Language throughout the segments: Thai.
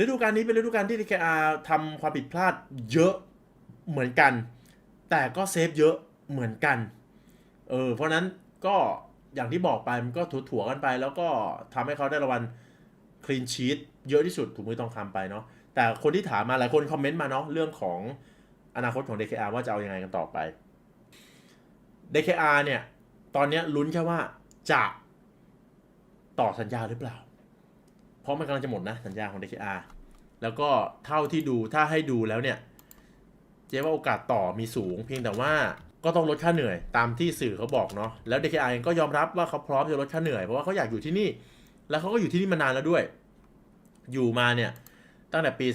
ฤดูกาลนี้เป็นฤดูกาลที่ DKR ทำความผิดพลาดเยอะเหมือนกัน แต่ก็เซฟเยอะเหมือนกัน เออ เพราะนั้นก็อย่างที่บอกไปมันก็ถั่วๆกันไป แล้วก็ทำให้เขาได้รางวัลคลีนชีตเยอะที่สุดถูกมือทองคำไปเนาะ แต่คนที่ถามมาหลายคนคอมเมนต์มาเนาะเรื่องของอนาคตของ DKR ว่าจะเอาอยัางไงกันต่อไป DKR เนี่ย ตอนนี้ลุ้นแค่ว่าจะต่อสัญญาหรือเปล่า ราะมันกำลังจะหมดนะสัญญาของ DKR แล้วก็เท่าที่ดูถ้าให้ดูแล้วเนี่ย เจ๊ว่าโอกาสต่อมีสูง เพียงแต่ว่าก็ต้องลดค่าเหนื่อยตามที่สื่อเขาบอกเนาะแล้ว DKR เองก็ยอมรับว่าเขาพร้อมจะลดค่าเหนื่อยเพราะว่าเขาอยากอยู่ที่นี่ แล้วเขาก็อยู่ที่นี่มานานแล้วด้วย อยู่มาเนี่ยตั้งแต่ปี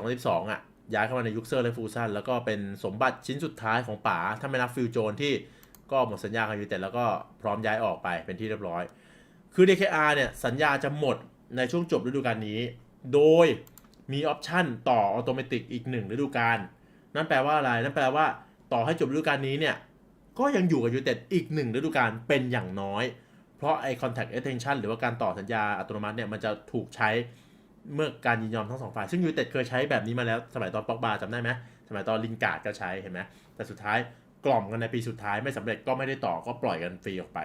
2011-2012อะย้ายเข้ามาในยุคเซอร์และฟูซันแล้วก็เป็นสมบัติชิ้นสุดท้ายของป๋าถ้าไม่นับฟิลโจนที่ก็หมดสัญญากับยูเต็ดแล้วก็พร้อมย้ายออกไปเป็นที่เรียบร้อย คือ DKR เนี่ยสัญญาจะหมด ในช่วงจบฤดูกาลนี้ โดยมีออปชันต่อออโตเมติกอีกหนึ่งฤดูกาลนั่นแปลว่าอะไร นั่นแปลว่าต่อให้จบฤดูกาลนี้เนี่ย ก็ยังอยู่กับยูเต็ดอีกหนึ่งฤดูกาลเป็นอย่างน้อย เพราะไอ้ contact extension หรือว่าการต่อสัญญาอัตโนมัติเนี่ยมันจะถูกใช้เมื่อการยินยอมทั้งสองฝ่าย ซึ่งยูเต็ดเคยใช้แบบนี้มาแล้วสมัยตอนป็อกบาจำได้ไหมสมัยตอนลินการ์ดก็ใช้เห็นไหมแต่สุดท้ายกล่อมกันในปีสุดท้ายไม่สำเร็จก็ไม่ได้ต่อก็ปล่อยกันฟรีออกไป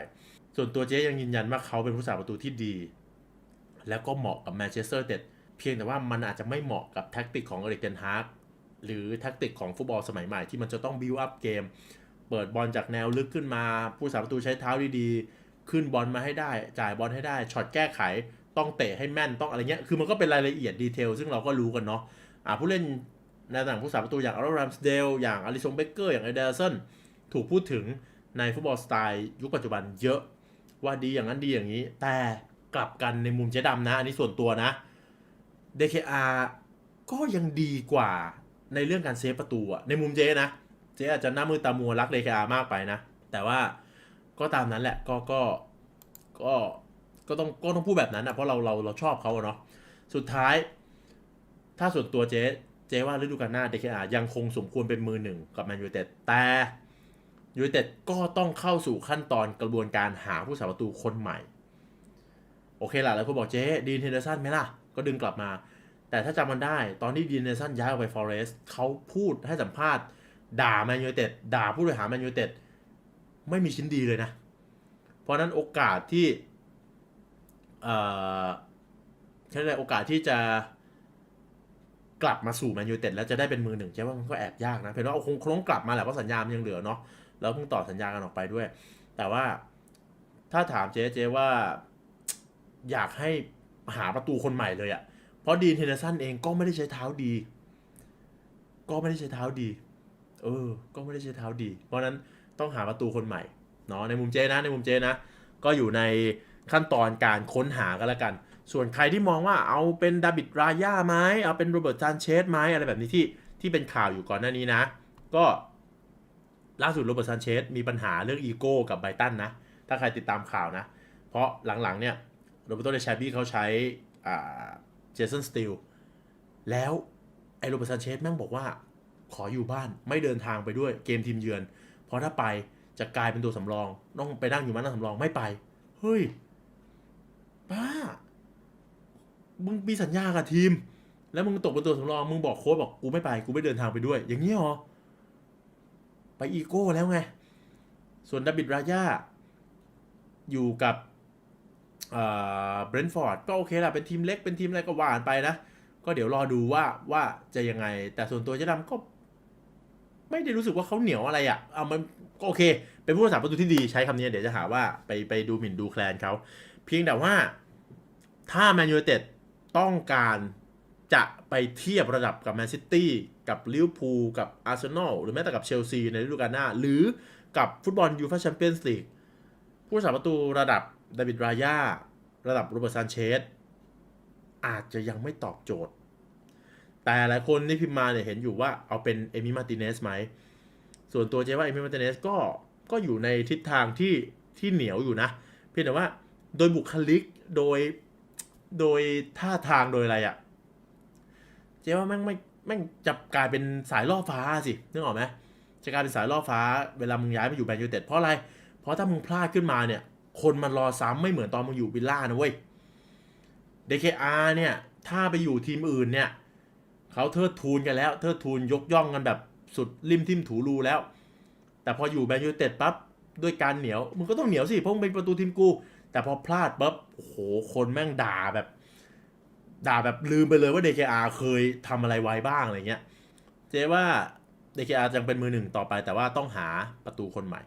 ส่วนตัวเจ๊ยังยืนยันว่าเขาเป็นผู้สาประตูที่ดี แล้วก็เหมาะกับแมนเชสเตอร์เต็ดเพียงแต่ว่ามันอาจจะไม่เหมาะกับแท็กติกของอริกเทนฮาร์กหรือแท็กติกของฟุตบอลสมัยใหม่ที่มันจะต้องบิวอัพเกม เปิดบอลจากแนวลึกขึ้นมา ผู้สาประตูใช้เท้าดีๆ ขึ้นบอลมาให้ได้ จ่ายบอลให้ได้ช็อตแก้ไข ต้องเตะให้แม่นต้องอะไรเงี้ยคือมันก็เป็นรายละเอียดดีเทลซึ่งเราก็รู้กันเนาะอ่าผู้เล่นในตำแหน่งผู้สาประตูอย่างอารอนรัมสเดลอย่างอลิซงเบเกอร์อย่างไอเดลสันถูกพูดถึงในฟุตบอลสไตล์ยุคปัจจุบันเยอะว่าดีอย่างนั้นดีอย่างนี้ แต่ กลับกันในมุมเจ๊ดำนะ อันนี้ส่วนตัวนะ DKR ก็ยังดีกว่าในเรื่องการเซฟประตูอะในมุมเจ๊นะ เจ๊อาจจะหน้ามือตามัวรัก DKR มากไปนะ แต่ว่าก็ตามนั้นแหละก็ก็ก็ก็ต้องก็ต้องพูดแบบนั้นนะเพราะเราเราเราชอบเขาเนาะสุดท้าย ถ้าส่วนตัวเจ๊เจ๊ว่าฤดูกาลหน้า DKR ยังคงสมควรเป็นมือหนึ่งกับแมนยูเต็ดแต่ยูเต็ดก็ต้องเข้าสู่ขั้นตอนกระบวนการหาผู้สาประตูคนใหม่ โอเคล่ะแล้วคนบอกเจ๊ดีนเฮนเดอร์สันไหมล่ะ ก็ดึงกลับมา แต่ถ้าจำมันได้ ตอนที่ดีนเฮนเดอร์สันย้ายออกไปฟอเรสต์เขาพูดให้สัมภาษณ์ ด่าแมนยูเต็ดด่าผู้บริหารแมนยูเต็ดไม่มีชิ้นดีเลยนะ เพราะนั้นโอกาสที่เอ่อใช่เลยโอกาสที่จะกลับมาสู่แมนยูเต็ดแล้วจะได้เป็นมือหนึ่งใช่ว่ามันก็แอบยากนะ เพียงว่าคงคงต้องกลับมาแหละเพราะสัญญามันยังเหลือเนาะแล้วเพิ่งต่อสัญญากันออกไปด้วย แต่ว่าถ้าถามเจ๊เจ๊ว่า อยากให้หาประตูคนใหม่เลยอะ่ะ เพราะดีนเทนเนอร์สันเองก็ไม่ได้ใช้เท้าดี ก็ไม่ได้ใช้เท้าดี เออ ก็ไม่ได้ใช้เท้าดี เพราะนั้นต้องหาประตูคนใหม่เนาะในมุมเจนะในมุมเจนะ ก็อยู่ในขั้นตอนการค้นหากันแล้วกัน ส่วนใครที่มองว่าเอาเป็นดาบิดรายาไหมเอาเป็นโรเบิร์ตซานเชสไหมอะไรแบบนี้ที่ที่เป็นข่าวอยู่ก่อนหน้านี้นะ ก็ล่าสุดโรเบิร์ตซานเชสมีปัญหาเรื่องอีโก้กับไบตันนะ ถ้าใครติดตามข่าวนะ เพราะหลังๆเนี่ย โรเบร์โตเดชาบี้เขาใช้เจสันสตีลแล้วไอโรเบิร์ตซานเชสแม่งบอกว่าขออยู่บ้านไม่เดินทางไปด้วยเกมทีมเยือน เพราะถ้าไปจะกลายเป็นตัวสำรอง ต้องไปนั่งอยู่มานั่งสำรองไม่ไป เฮ้ยป้ามึงมีสัญญากับทีม แล้วมึงตกเป็นตัวสำรองมึงบอกโค้ชบอกกูไม่ไปกูไม่เดินทางไปด้วย อย่างนี้หรอไปอีโก้แล้วไง ส่วนดาบิดรายาอยู่กับ เบรนท์ฟอร์ดก็โอเคแหละเป็นทีมเล็กเป็นทีมอะไรก็ว่านไปนะ ก็เดี๋ยวรอดูว่าว่าจะยังไง แต่ส่วนตัวเจ๊ดำก็ ไม่ได้รู้สึกว่าเขาเหนียวอะไรอะ่ะเอามันก็โอเค เป็นผู้รักษาประตูที่ดีใช้คำนี้เดี๋ยวจะหาว่าไปไปดูหมิ่นดูแคลนเขาเพียงแต่ว่าถ้าแมนยูเต็ดต้องการจะไปเทียบระดับกับแมนซิตี้กับลิเวอร์พูลกับอาร์เซนอลหรือแม้แต่กับเชลซีในฤดูกาลหน้า หรือกับฟุตบอลยูฟ่าแชมเปี้ยนส์ลีกผู้รักษาประตูระดับ ดาวิดรายาระดับโรเบิร์ตซานเชสอาจจะยังไม่ตอบโจทย์ แต่หลายคนที่พิมพ์มาเนี่ยเห็นอยู่ว่าเอาเป็นเอมิมาติเนสไหม ส่วนตัวเจ๊ว่าเอมิมาติเนสก็ก็อยู่ในทิศทางที่ที่เหนียวอยู่นะ เพียงแต่ว่าโดยบุคลิกโดยโดยท่าทางโดยอะไรอะเจ๊ว่าแม่งไม่แม่งจะกลายเป็นสายล่อฟ้าสินึกออกไหมจะกลายเป็นสายล่อฟ้าเวลามึงย้ายมาอยู่แมนยูเต็ดเพราะอะไร เพราะถ้ามึงพลาดขึ้นมาเนี่ย คนมันรอซ้ำไม่เหมือนตอนมึงอยู่วิลล่านะเว้ย DKR เนี่ย ถ้าไปอยู่ทีมอื่นเนี่ยเขาเทิดทูนกันแล้ว เทิดทูนยกย่องกันแบบสุดริมทิมถูรูแล้ว แต่พออยู่แมนยูเต็ดปั๊บด้วยการเหนียวมึงก็ต้องเหนียวสิเพราะมึงเป็นประตูทีมกู แต่พอพลาดปั๊บโอ้โหคนแม่งด่าแบบ ด่าแบบลืมไปเลยว่า DKR เคยทำอะไรไว้บ้างอะไรเงี้ย เจ๊ว่า DKR ยังเป็นมือหนึ่งต่อไป แต่ว่าต้องหาประตูคนใหม่